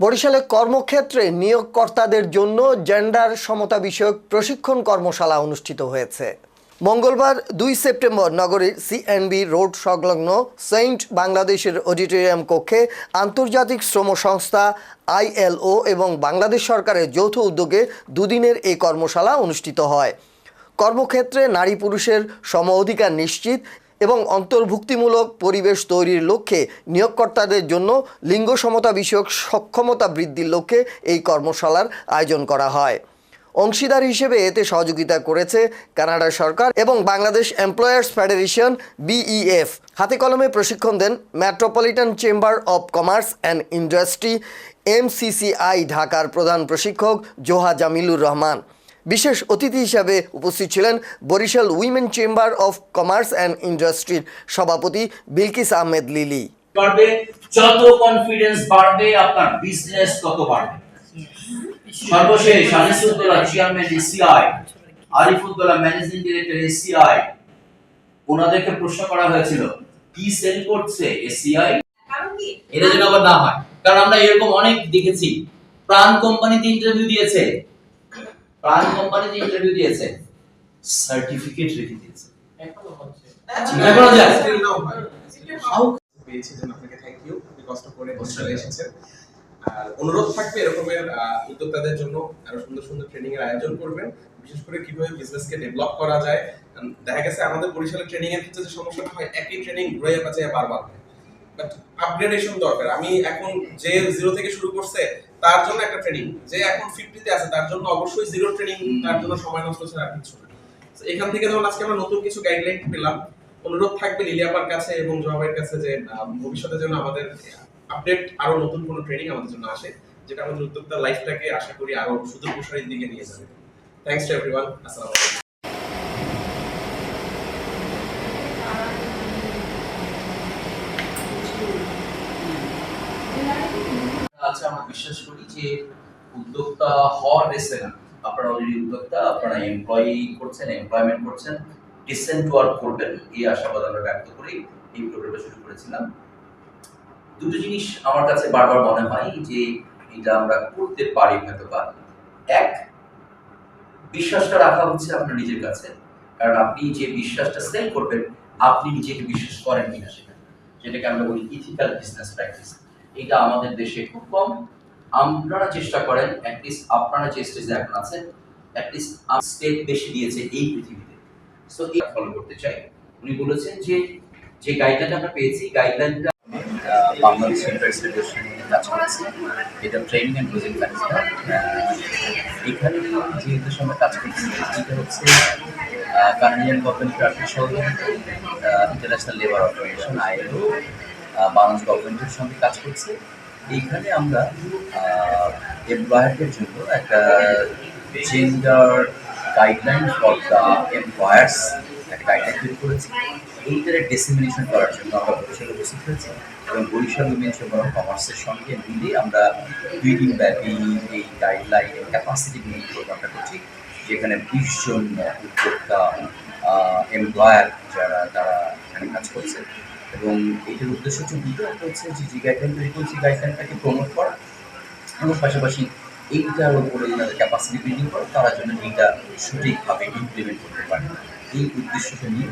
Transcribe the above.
বরিশালে কর্মক্ষেত্রে নিয়োগকর্তাদের জন্য জেন্ডার সমতা বিষয়ক প্রশিক্ষণ কর্মশালা অনুষ্ঠিত হয়েছে। মঙ্গলবার দুই সেপ্টেম্বর নগরীর সিএনবি রোড সংলগ্ন সেন্ট বাংলাদেশের অডিটোরিয়াম কক্ষে আন্তর্জাতিক শ্রম সংস্থা আইএলও এবং বাংলাদেশ সরকারের যৌথ উদ্যোগে দুদিনের এই কর্মশালা অনুষ্ঠিত হয়। কর্মক্ষেত্রে নারী পুরুষের সম অধিকার নিশ্চিত এবং অন্তর্ভুক্তিমূলক পরিবেশ তৈরির লক্ষ্যে নিয়োগকর্তাদের জন্য লিঙ্গ সমতা বিষয়ক সক্ষমতা বৃদ্ধির লক্ষ্যে এই কর্মশালার আয়োজন করা হয়। অংশীদার হিসেবে এতে সহযোগিতা করেছে কানাডা সরকার এবং বাংলাদেশ এমপ্লয়ার্স ফেডারেশন, বিইএফ। হাতে কলমে প্রশিক্ষণ দেন Metropolitan Chamber of Commerce and Industry, MCCI ঢাকার প্রধান প্রশিক্ষক জোহা জামিলুর রহমান। বিশেষ অতিথি হিসাবে উপস্থিত ছিলেন Barishal Women Chamber of Commerce and ইন্ডাস্ট্রির সভাপতি বিলকিস আহমেদ লিলি। বাড়বে, যত কনফিডেন্স বাড়বে, আপনার বিজনেস তত বাড়বে। সর্বশেষ chairman ACI managing director ACI ওনাদেরকে প্রশ্ন করা হয়েছিল, কি সেল করছে এসিআই এটা যেন আবার না হয়, কারণ আমরা এরকম অনেক দেখেছি। প্রাণ কোম্পানিতে ইন্টারভিউ দিয়েছে প্রাণ কোম্পানিতে ইন্টারভিউ দিয়েছে। সার্টিফিকেট রেখে দিয়েছে। এখনও যায়। পেয়েছি জন্য আপনাকে? থ্যাংক ইউ আপনি কষ্ট করে চলে এসেছেন আর অনুরোধ থাকবে এরকমের আহ, উদ্যোক্তাদের জন্য আরও সুন্দর সুন্দর ট্রেনিং এর আয়োজন করবেন। বিশেষ করে কীভাবে বিজনেসকে ডেভেলপ করা যায়। দেখা গেছে আমাদের বরিশালে ট্রেনিং এর ক্ষেত্রে যে সমস্যাটা হয় একই ট্রেনিং ঘুরে পাচ্ছে বারবার। হয় বাট আপগ্রেডেশন দরকার। আমি এখন যে জিরো থেকে শুরু করছে তার জন্য একটা ট্রেনিং যে এখন ফিফটিতে আছে তার জন্য অবশ্যই জিরো ট্রেনিং তার জন্য সময় নষ্ট ছাড়া আর কিছু না। এখান থেকে আজকে আমরা নতুন কিছু গাইডলাইন পেলাম। অনুরোধ থাকবে লিলিয়াপার কাছে এবং জবাবের কাছে যে ভবিষ্যতে যেন আমাদের আপডেট আরও নতুন কোনো ট্রেনিং আমাদের জন্য আসে যেটা আমাদের উদ্যোক্তা লাইফটাকে আশা করি আরও সুদূর প্রসারীর দিকে নিয়ে যাবে। থ্যাংকস টু এভরিওয়ান আসসালামু আলাইকুম। আচ্ছা আমরা বিশ্বাস করি যে উদ্যোক্তা হওয়ার রেসে না। আপনারা অলরেডি উদ্যোক্তা, আপনারা এমপ্লয়ি করছেন এমপ্লয়মেন্ট করছেন ডিসেন্ট ওয়ার্ক করবেন, এই আশাবাদ আমরা ব্যক্ত করি, এই প্রোগ্রামটা শুরু করেছিলাম। দুটো জিনিস আমার কাছে বারবার মনে হয় যে এটা আমরা করতে পারি হয়তো বা এক, বিশ্বাসটা রাখা হচ্ছে আপনার নিজের কাছে, কারণ আপনি যে বিশ্বাসটা সেল করবেন, আপনি নিজেকে বিশ্বাস করেন কিনা সেটা। যেটাকে আমরা বলি ইথিক্যাল বিজনেস প্র্যাকটিস এটা আমাদের দেশে খুব কম। আপনারা চেষ্টা করেন অ্যাটলিস্ট আপনারা যে স্টেজে এখন আছেন অ্যাটলিস্ট বেশি দিয়েছে এই পৃথিবীতে। সো এটা ফলো করতে চাই। উনি বলেছেন যে যে গাইডলাইন আমরা পেয়েছি গাইডলাইনটা বাংলাদেশ এটা এখানে কাজ International Labour Organization ILO Bangladesh গভর্নমেন্টের সঙ্গে কাজ করছে। এইখানে আমরা এমপ্লয়ারদের জন্য একটা gender guideline for the employers একটা গাইডলাইন তৈরি করেছি। এইটার ডিসিমিনেশন করার জন্য আমরা বরিশালে উপস্থিত হয়েছি এবং বরিশাল উইমেন চেম্বার অফ কমার্সের সঙ্গে মিলে আমরা দুই দিন ব্যাপী এই গাইডলাইন ক্যাপাসিটি বিল্ডিং প্রোগ্রামটা করছি, যেখানে বিশ জন উদ্যোক্তা এমপ্লয়ার যারা, তারা এখানে কাজ করছে। এবং এটার উদ্দেশ্য হচ্ছে দুটো একটা হচ্ছে যে যে গাইডলাইন তৈরি করছি গাইডলাইনটাকে প্রমোট করা এবং পাশাপাশি এইটার উপরে যাদের ক্যাপাসিটি বিল্ডিং করে, তারা যেন এইটা সঠিকভাবে ইমপ্লিমেন্ট করতে পারে। এই উদ্দেশ্যটা নিয়ে